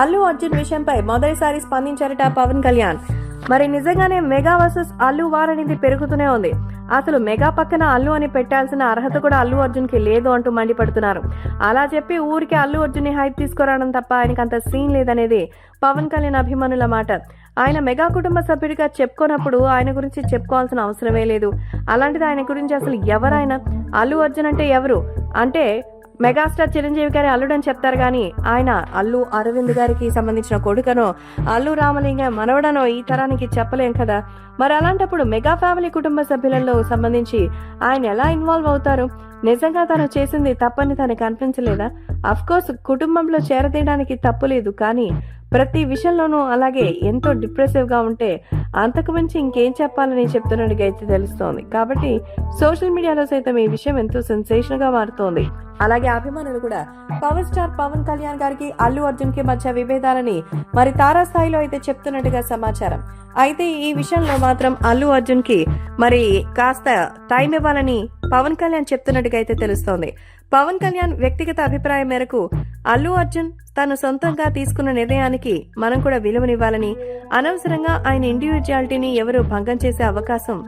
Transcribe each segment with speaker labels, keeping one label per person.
Speaker 1: అల్లు అర్జున్ విషయంపై మొదటిసారి స్పందించారట పవన్ కళ్యాణ్. మరి నిజంగానే మెగా వర్సెస్ అల్లు వార్ అనేది పెరుగుతూనే ఉంది. అసలు మెగా పక్కన అల్లు అని పెట్టాల్సిన అర్హత కూడా అల్లు అర్జున్కి లేదు అంటూ మండిపడుతున్నారు. అలా చెప్పి ఊరికి అల్లు అర్జున్ని హైప్ తీసుకురావడం తప్ప ఆయనకి అంత సీన్ లేదనేది పవన్ కళ్యాణ్ అభిమానుల మాట. ఆయన మెగా కుటుంబ సభ్యుడిగా చెప్పుకోనప్పుడు ఆయన గురించి చెప్పుకోవాల్సిన అవసరమే లేదు. అలాంటిది ఆయన గురించి అసలు ఎవరైనా అల్లు అర్జున్ అంటే ఎవరు? అంటే మెగాస్టార్ చిరంజీవి గారి అల్లుడని చెప్తారు కానీ ఆయన అల్లు అరవింద్ గారికి సంబంధించిన కొడుకనో అల్లు రామలింగ మనవడనో ఈ తరానికి చెప్పలేం కదా. మరి అలాంటప్పుడు మెగా ఫ్యామిలీ కుటుంబ సభ్యులలో సంబంధించి ఆయన ఎలా ఇన్వాల్వ్ అవుతారు? నిజంగా తను చేసింది తప్పని తనకు అనిపించలేదా? అఫ్ కోర్స్ కుటుంబంలో చేరదీయడానికి తప్పు లేదు కానీ ప్రతి విషయంలోనూ అలాగే ఎంతో డిప్రెసివ్గా ఉంటే అంతకు మించి ఇంకేం చెప్పాలని చెప్తున్నట్టుగా అయితే తెలుస్తోంది. కాబట్టి సోషల్ మీడియాలో సైతం ఈ విషయం ఎంతో సెన్సేషన్గా మారుతోంది. అలాగే అభిమానులు కూడా. పవర్ స్టార్ పవన్ కళ్యాణ్ గారికి అల్లు అర్జున్కి మధ్య విభేదాలని మరి తారాస్థాయిలో అయితే చెప్తున్నట్టుగా సమాచారం. అయితే ఈ విషయంలో మాత్రం అల్లు అర్జున్కి మరి కాస్త టైం ఇవ్వాలని పవన్ కళ్యాణ్ చెప్తున్నట్టుగా అయితే తెలుస్తోంది. పవన్ కళ్యాణ్ వ్యక్తిగత అభిప్రాయం మేరకు అల్లు అర్జున్ తను సొంతంగా తీసుకున్న నిర్ణయానికి మనం కూడా విలువనివ్వాలని అనవసరంగా ఆయన ఇండివిజువాలిటీని ఎవరు భంగం చేసే అవకాశం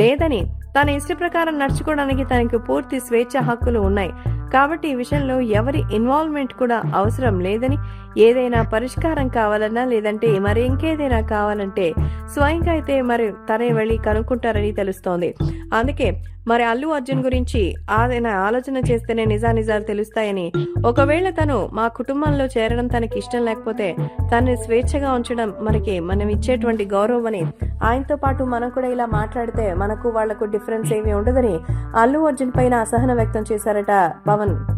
Speaker 1: లేదని తన ఇష్ట ప్రకారం నడుచుకోవడానికి తనకు పూర్తి స్వేచ్ఛ హక్కులు ఉన్నాయి. కాబట్టి ఈ విషయంలో ఎవరి ఇన్వాల్వ్మెంట్ కూడా అవసరం లేదని ఏదైనా పరిష్కారం కావాలన్నా లేదంటే మరి ఇంకేదైనా కావాలంటే స్వయంగా అయితే మరి తనే వెళ్ళి కనుక్కుంటారని తెలుస్తోంది. అందుకే మరి అల్లు అర్జున్ గురించి ఆయన ఆలోచన చేస్తేనే నిజానిజాలు తెలుస్తాయని ఒకవేళ తను మా కుటుంబంలో చేరడం తనకి ఇష్టం లేకపోతే తనని స్వేచ్ఛగా ఉంచడం మనకి మనం ఇచ్చేటువంటి గౌరవం అని ఆయనతో పాటు మనం కూడా ఇలా మాట్లాడితే మనకు వాళ్ళకు డిఫరెన్స్ ఏమీ ఉండదని అల్లు అర్జున్ పైన అసహనం వ్యక్తం చేశారట పవన్